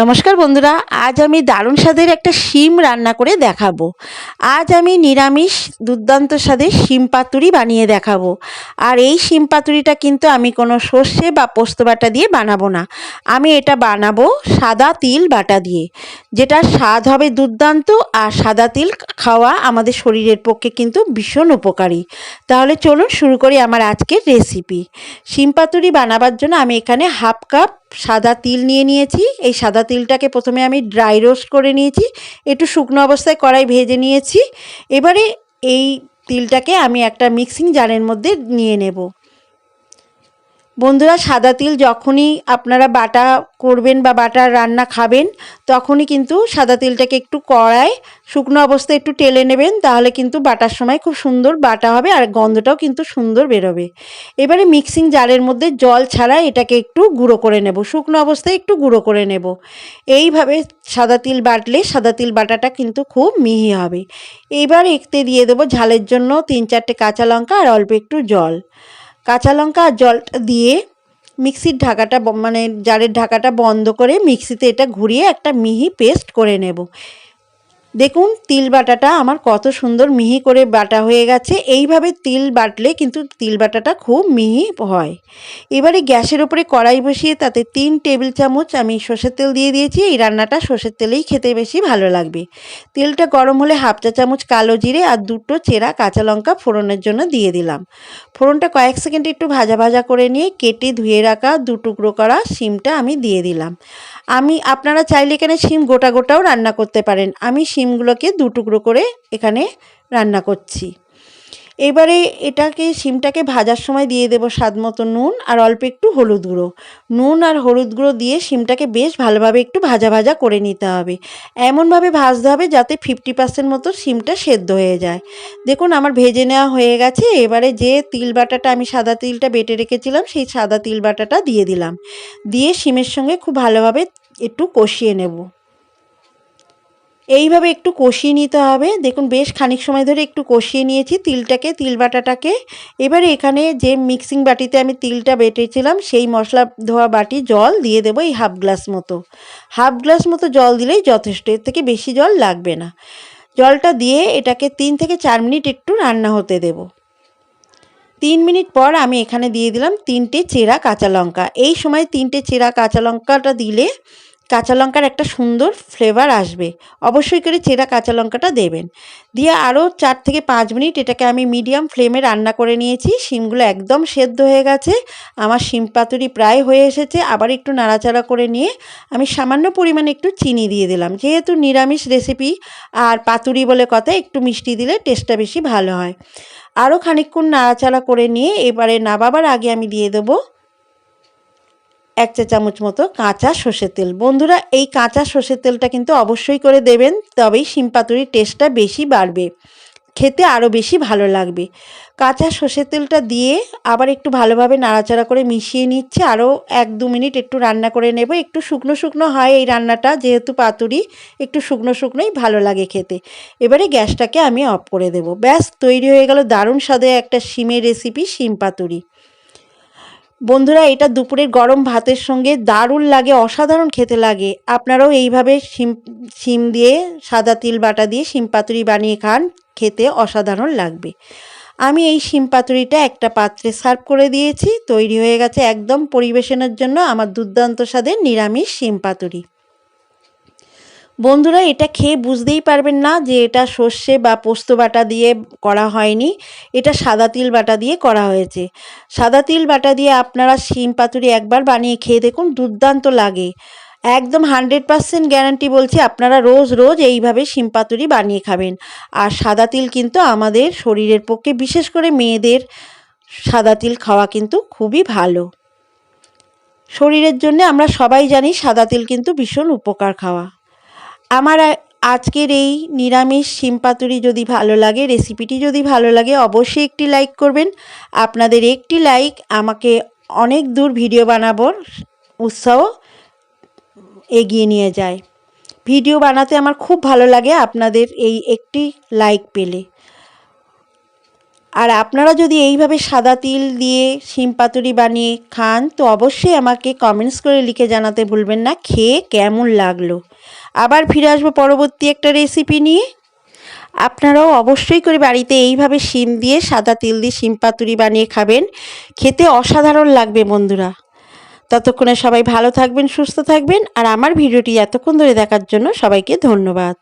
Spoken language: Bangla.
নমস্কার বন্ধুরা, আজ আমি দারুণ স্বাদের একটা শিম রান্না করে দেখাবো। আজ আমি নিরামিষ দুর্দান্ত স্বাদের শিম পাতুরি বানিয়ে দেখাবো। আর এই শিম পাতুরিটা কিন্তু আমি কোনো সর্ষে বা পোস্ত বাটা দিয়ে বানাবো না। আমি এটা বানাবো সাদা তিল বাটা দিয়ে, যেটা স্বাদ হবে দুর্দান্ত আর সাদা তিল খাওয়া আমাদের শরীরের পক্ষে কিন্তু ভীষণ উপকারী। তাহলে চলুন শুরু করি আমার আজকের রেসিপি শিম পাতুরি বানাবার জন্য আমি এখানে হাফ কাপ সাদা তিল নিয়ে নিয়েছি। এই সাদা তিলটাকে প্রথমে আমি ড্রাই রোস্ট করে নিয়েছি। একটু শুকনো অবস্থায় কড়াই ভেজে নিয়েছি। এবারে এই তিলটাকে আমি একটা মিক্সিং জারের মধ্যে নিয়ে নেব। বন্ধুরা, সাদা তিল যখনই আপনারা বাটা করবেন বা বাটার রান্না খাবেন, তখনই কিন্তু সাদা তিলটাকে একটু কড়ায়, শুকনো অবস্থায় একটু টেলে নেবেন, তাহলে কিন্তু বাটার সময় খুব সুন্দর বাটা হবে আর গন্ধটাও কিন্তু সুন্দর বেরোবে। এবারে মিক্সিং জারের মধ্যে জল ছাড়া এটাকে একটু গুঁড়ো করে নেব, শুকনো অবস্থায় একটু গুঁড়ো করে নেব। এইভাবে সাদা তিল বাটলে সাদা তিল বাটাটা কিন্তু খুব মিহি হবে। এবার একতে দিয়ে দেবো ঝালের জন্য তিন চারটে কাঁচা লঙ্কা আর অল্প একটু জল। কাঁচা লঙ্কা আর জলটা দিয়ে মিক্সির ঢাকাটা মানে জারের ঢাকাটা বন্ধ করে মিক্সিতে এটা ঘুরিয়ে একটা মিহি পেস্ট করে নেব। দেখুন, তিল বাটাটা আমার কত সুন্দর মিহি করে বাটা হয়ে গেছে। এইভাবে তিল বাটলে কিন্তু তিল বাটাটা খুব মিহি হয়। এবারে গ্যাসের উপরে কড়াই বসিয়ে তাতে তিন টেবিল চামচ আমি সর্ষের তেল দিয়ে দিয়েছি। এই রান্নাটা সর্ষের তেলেই খেতে বেশি ভালো লাগবে। তেলটা গরম হলে হাফ চা চামচ কালো জিরে আর দুটো চেরা কাঁচা লঙ্কা ফোড়নের জন্য দিয়ে দিলাম। ফোড়নটা কয়েক সেকেন্ড একটু ভাজা ভাজা করে নিয়ে কেটে ধুয়ে রাখা দু টুকরো করা শিমটা আমি দিয়ে দিলাম। আমি, আপনারা চাইলে এখানে শিম গোটা গোটাও রান্না করতে পারেন। আমি শিমগুলোকে দু টুকরো করে এখানে রান্না করছি। এবারে এটাকে, শিমটাকে ভাজার সময় দিয়ে দেবো স্বাদ মতো নুন আর অল্প একটু হলুদ গুঁড়ো। নুন আর হলুদ গুঁড়ো দিয়ে শিমটাকে বেশ ভালোভাবে একটু ভাজা ভাজা করে নিতে হবে। এমনভাবে ভাজতে হবে যাতে ফিফটি পার্সেন্ট মতো শিমটা সেদ্ধ হয়ে যায়। দেখুন, আমার ভেজে নেওয়া হয়ে গেছে। এবারে যে তিল বাটাটা আমি সাদা তিলটা বেটে রেখেছিলাম, সেই সাদা তিল বাটাটা দিয়ে দিলাম। দিয়ে শিমের সঙ্গে খুব ভালোভাবে একটু কষিয়ে নেব। এইভাবে একটু কষিয়ে নিতে হবে। দেখুন, বেশ খানিক সময় ধরে একটু কষিয়ে নিয়েছি তিলটাকে, তিল বাটাটাকে। এবারে এখানে যে মিক্সিং বাটিতে আমি তিলটা বেটেছিলাম, সেই মশলা ধোয়া বাটি জল দিয়ে দেবো এই হাফ গ্লাস মতো। হাফ গ্লাস মতো জল দিলেই যথেষ্ট, এর থেকে বেশি জল লাগবে না। জলটা দিয়ে এটাকে তিন থেকে চার মিনিট একটু রান্না হতে দেবো। তিন মিনিট পর আমি এখানে দিয়ে দিলাম তিনটে চেরা কাঁচা লঙ্কা। এই সময় তিনটে চেরা কাঁচা লঙ্কাটা দিলে কাঁচা লঙ্কার একটা সুন্দর ফ্লেভার আসবে। অবশ্যই করে চেরা কাঁচা লঙ্কাটা দেবেন। দিয়ে আরও চার থেকে পাঁচ মিনিট এটাকে আমি মিডিয়াম ফ্লেমে রান্না করে নিয়েছি। শিমগুলো একদম সেদ্ধ হয়ে গেছে। আমার শিম পাতুরি প্রায় হয়ে এসেছে। আবার একটু নাড়াচাড়া করে নিয়ে আমি সামান্য পরিমাণে একটু চিনি দিয়ে দিলাম। যেহেতু নিরামিষ রেসিপি আর পাতুরি বলে কথা, একটু মিষ্টি দিলে টেস্টটা বেশি ভালো হয়। আরও খানিকক্ষণ নাড়াচাড়া করে নিয়ে এবারে নাবাবার আগে আমি দিয়ে দেবো এক চা চামচ মতো কাঁচা সর্ষের তেল। বন্ধুরা, এই কাঁচা সর্ষের তেলটা কিন্তু অবশ্যই করে দেবেন, তবেই শিম পাতুরির টেস্টটা বেশি বাড়বে। খেতে আরও বেশি ভালো লাগবে। কাঁচা সর্ষের তেলটা দিয়ে আবার একটু ভালোভাবে নাড়াচাড়া করে মিশিয়ে নিচ্ছে। আরও এক দু মিনিট একটু রান্না করে নেব। একটু শুকনো শুকনো হয় এই রান্নাটা, যেহেতু পাতুরি একটু শুকনো শুকনোই ভালো লাগে খেতে। এবারে গ্যাসটাকে আমি অফ করে দেব। ব্যাস, তৈরি হয়ে গেল দারুণ স্বাদে একটা শিমের রেসিপি শিম পাতুরি। বন্ধুরা, এটা দুপুরের গরম ভাতের সঙ্গে দারুণ লাগে, অসাধারণ খেতে লাগে। আপনারাও এইভাবে শিম শিম দিয়ে সাদা তিল বাটা দিয়ে শিম পাতুরি বানিয়ে খান, খেতে অসাধারণ লাগবে। আমি এই শিম পাতুরিটা একটা পাত্রে সার্ভ করে দিয়েছি, তৈরি হয়ে গেছে একদম পরিবেশনের জন্য আমার দুর্দান্ত স্বাদের নিরামিষ শিম পাতুরি। বন্ধুরা, এটা খেয়ে বুঝতেই পারবেন না যে এটা সর্ষে বা পোস্ত বাটা দিয়ে করা হয়নি। এটা সাদা তিল বাটা দিয়ে করা হয়েছে। সাদা তিল বাটা দিয়ে আপনারা শিম পাতুরি একবার বানিয়ে খেয়ে দেখুন, দুর্দান্ত লাগে। একদম হান্ড্রেড পার্সেন্ট গ্যারান্টি বলছি, আপনারা রোজ রোজ এইভাবে শিম পাতুরি বানিয়ে খাবেন। আর সাদা তিল কিন্তু আমাদের শরীরের পক্ষে, বিশেষ করে মেয়েদের, সাদা তিল খাওয়া কিন্তু খুবই ভালো। শরীরের জন্য আমরা সবাই জানি, সাদা তিল কিন্তু ভীষণ উপকার খাওয়া। আমার আজকের এই নিরামিষ শিম পাতুরি যদি ভালো লাগে রেসিপিটি যদি ভালো লাগে, অবশ্যই একটি লাইক করবেন। আপনাদের একটি লাইক আমাকে অনেক দূর ভিডিও বানাবার উৎসাহ এগিয়ে নিয়ে যায়। ভিডিও বানাতে আমার খুব ভালো লাগে আপনাদের এই একটি লাইক পেলে। আর আপনারা যদি এইভাবে সাদা তিল দিয়ে শিম পাতুরি বানিয়ে খান, তো অবশ্যই আমাকে কমেন্টস করে লিখে জানাতে ভুলবেন না, খেয়ে কেমন লাগল। আবার ফিরে আসব পরবর্তী একটা রেসিপি নিয়ে। আপনারাও অবশ্যই করে বাড়িতে এইভাবে শিম দিয়ে, সাদা তিল দিয়ে শিম পাতুরি বানিয়ে খাবেন। খেতে অসাধারণ লাগবে বন্ধুরা। ততক্ষণে সবাই ভালো থাকবেন, সুস্থ থাকবেন, আর আমার ভিডিওটি এতক্ষণ ধরে দেখার জন্য সবাইকে ধন্যবাদ।